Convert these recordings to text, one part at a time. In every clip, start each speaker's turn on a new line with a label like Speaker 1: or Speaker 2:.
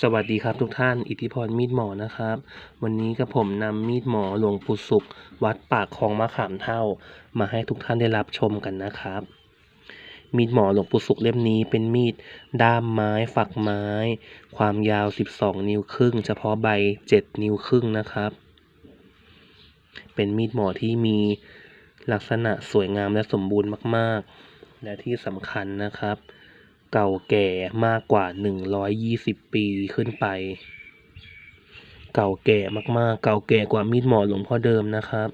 Speaker 1: สวัสดีครับทุกท่าน อิทธิพรมีดหมอนะครับ วันนี้กับผมนำมีดหมอหลวงปู่ศุกร์วัดปากคลองมะขามเท่า มาให้ทุกท่านได้รับชมกันนะครับ มีดหมอหลวงปู่ศุกร์เล่มนี้เป็นมีดด้ามไม้ฝักไม้ ความยาว 12 นิ้วครึ่ง เฉพาะใบ 7 นิ้วครึ่งนะครับ เป็นมีดหมอที่มีลักษณะสวยงามและสมบูรณ์มาก ๆ และที่สำคัญนะครับ เก่าแก่มากกว่า 120 ปีขึ้นไป เก่าแก่มากๆ เก่าแก่กว่ามีดหมอหลวงพ่อเดิมนะครับ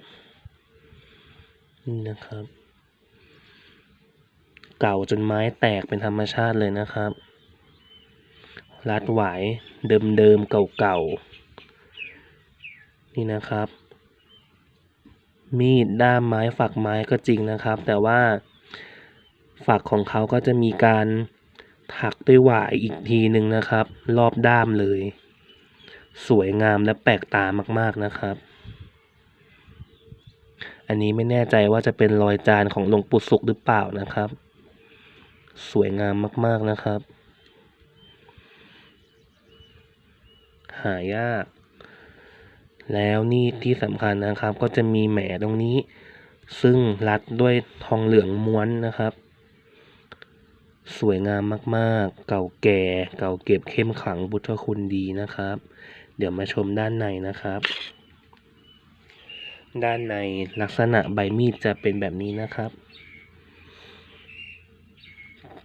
Speaker 1: นี่นะครับ เก่าจนไม้แตกเป็นธรรมชาติเลยนะครับ รัดไหวายเดิมๆเก่าๆ นี่นะครับ มีดด้ามไม้ฝักไม้ก็จริงนะครับ แต่ว่าฝักของเขาก็จะมีการ ถักด้วยหวายอีกทีหนึ่งนะครับ รอบด้ามเลย สวยงามและแปลกตามากๆนะครับ อันนี้ไม่แน่ใจว่าจะเป็นรอยจานของหลวงปู่ศุกร์หรือเปล่านะครับ สวยงามมากๆนะครับ หายาก แล้วนี่ที่สำคัญนะครับ ก็จะมีแหมตรงนี้ ซึ่งรัดด้วยทองเหลืองม้วนนะครับ สวยงามมากๆ เก่าแก่ เก่าเก็บเข้มขลังพุทธคุณดีนะครับ เดี๋ยวมาชมด้านในนะครับ ด้านในลักษณะใบมีดจะเป็นแบบนี้นะครับ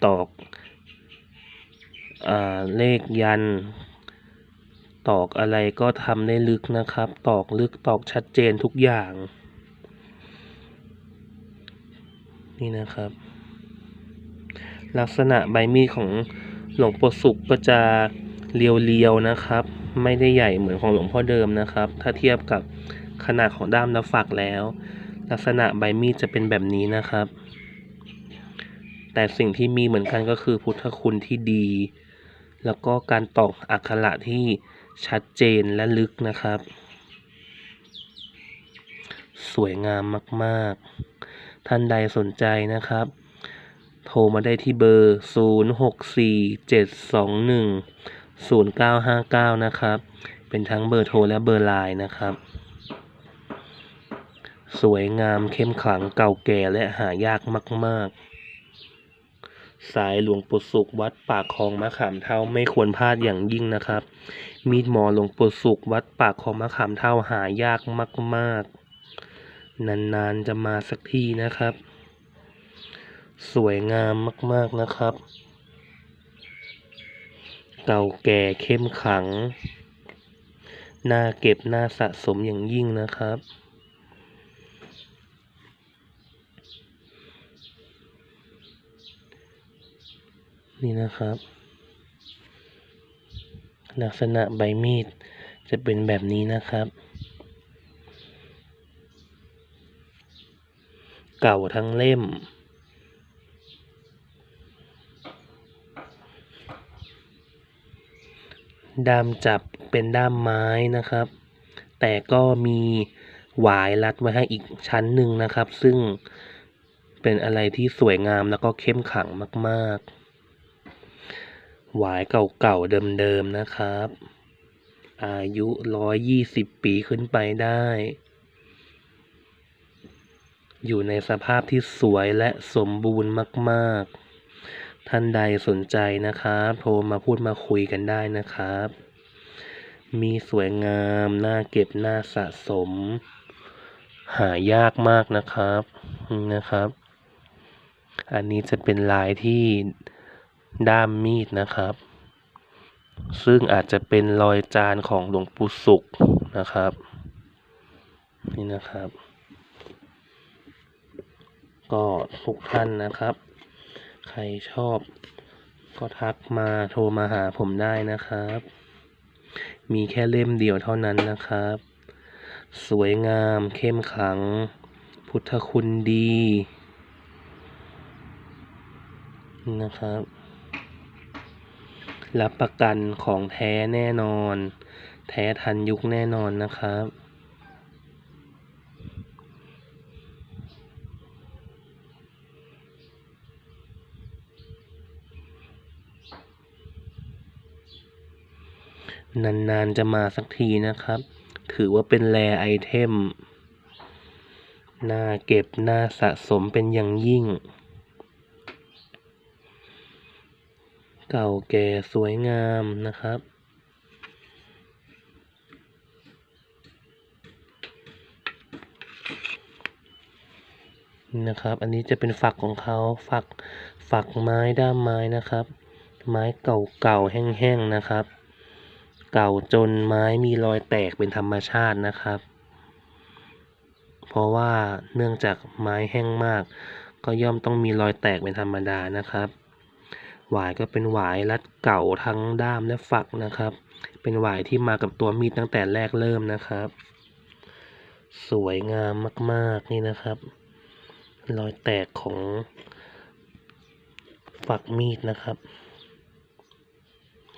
Speaker 1: ตอกอาเลขยัน ตอกอะไรก็ทำได้ลึกนะครับ ตอกลึกตอกชัดเจนทุกอย่าง นี่นะครับ ลักษณะใบมีดของหลวงปู่ศุกก็จะเรียวๆนะครับ ไม่ได้ใหญ่เหมือนของหลวงพ่อเดิมนะครับ ถ้าเทียบกับขนาดของด้ามและฝักแล้ว ลักษณะใบมีดจะเป็นแบบนี้นะครับ แต่สิ่งที่มีเหมือนกันก็คือพุทธคุณที่ดี แล้วก็การตอกอักขระที่ชัดเจนและลึกนะครับ สวยงามมาก ๆ ท่านใดสนใจนะครับ ทรมาได้ที่เบอร์ 0647210959 นะครับ เป็นทั้งเบอร์โทรและเบอร์ไลน์นะครับ สวยงามเข้มขลังเก่าแก่และหายากมาก ๆ สายหลวงปู่ศุกร์วัดปากคลองมะขามเท่าไม่ควรพลาดอย่างยิ่งนะครับ มีดหมอหลวงปู่ศุกร์วัดปากคลองมะขามเท่าหายากมาก ๆ นาน ๆ จะมาสักทีนะครับ สวยงามมาก ๆนะครับ เก่าแก่เข้มขัง น่าเก็บน่าสะสมอย่างยิ่งนะครับ นี่นะครับ ลักษณะใบมีดจะเป็นแบบนี้นะครับ เก่าทั้งเล่ม ด้ามจับเป็นด้ามไม้นะครับ แต่ก็มีหวายรัดไว้ให้อีกชั้นหนึ่งนะครับ ซึ่งเป็นอะไรที่สวยงามแล้วก็เข้มขังมากๆ หวายเก่าๆเดิมๆนะครับ อายุร้อยยี่สิบปีขึ้นไปได้ อยู่ในสภาพที่สวยและสมบูรณ์มาก ๆ ท่านใดสนใจนะครับโทรมาพูดมาคุยกันได้นะครับ มีสวยงามน่าเก็บน่าสะสม หายากมากนะครับนะครับ อันนี้จะเป็นลายที่ด้ามมีดนะครับ ซึ่งอาจจะเป็นรอยจานของหลวงปู่ศุกร์นะครับ นี่นะครับ ก็ทุกท่านนะครับ ใครชอบ ก็ทักมาโทรมาหาผมได้นะครับ มีแค่เล่มเดียวเท่านั้นนะครับ สวยงามเข้มขัง พุทธคุณดี นะครับ รับประกันของแท้แน่นอน แท้ทันยุคแน่นอนนะครับ นานๆจะมาสักทีนะครับ ถือว่าเป็นแรไอเทม น่าเก็บ น่าสะสมเป็นอย่างยิ่ง เก่าแก่สวยงามนะครับนี่นะครับ อันนี้จะเป็นฝักของเขาฝักฝักไม้ด้ามไม้นะครับ ไม้เก่าๆแห้งๆนะครับ เก่าจนไม้มีรอยแตกเป็นธรรมชาตินะครับ เพราะว่าเนื่องจากไม้แห้งมาก ก็ย่อมต้องมีรอยแตกเป็นธรรมดานะครับ หวายก็เป็นหวายรัดเก่าทั้งด้ามและฝักนะครับ เป็นหวายที่มากับตัวมีดตั้งแต่แรกเริ่มนะครับ สวยงามมากๆนี่นะครับ รอยแตกของฝักมีดนะครับ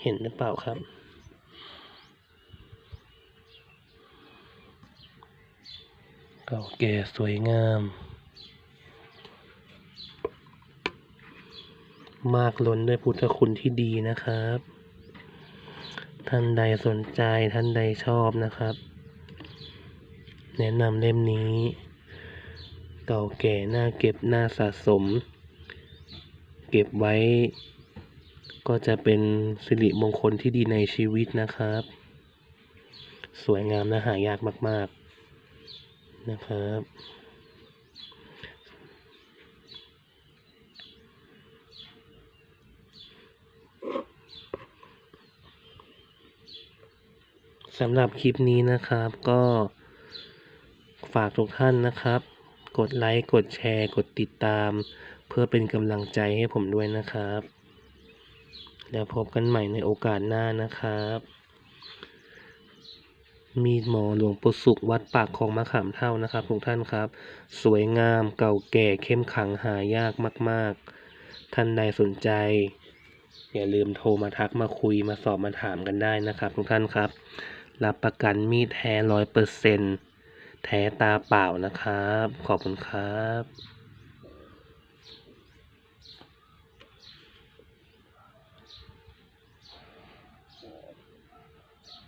Speaker 1: เห็นหรือเปล่าครับ เก่าแก่สวยงาม มากล้นด้วยพุทธคุณที่ดีนะครับ ท่านใดสนใจท่านใดชอบนะครับ แนะนำเล่มนี้ เก่าแก่น่าเก็บน่าสะสม เก็บไว้ ก็จะเป็นสิริมงคลที่ดีในชีวิตนะครับ สวยงามและหายากมาก ๆ นะครับ สำหรับคลิปนี้นะครับก็ฝากทุกท่านนะครับ กดไลค์ กดแชร์ กดติดตาม เพื่อเป็นกำลังใจให้ผมด้วยนะครับ แล้วพบกันใหม่ในโอกาสหน้านะครับ มีดหมอหลวงปู่สุขวัดปากของมะขามเท่านะครับทุกท่านครับ สวยงามเก่าแก่เข้มขังหายากมาก ๆ ท่านใดสนใจ อย่าลืมโทรมาทักมาคุยมาสอบมาถามกันได้นะครับ ทุกท่านครับ รับประกันมีดแท้ร้อยเปอร์เซ็นแท้ตาเปล่านะครับ ขอบคุณครับ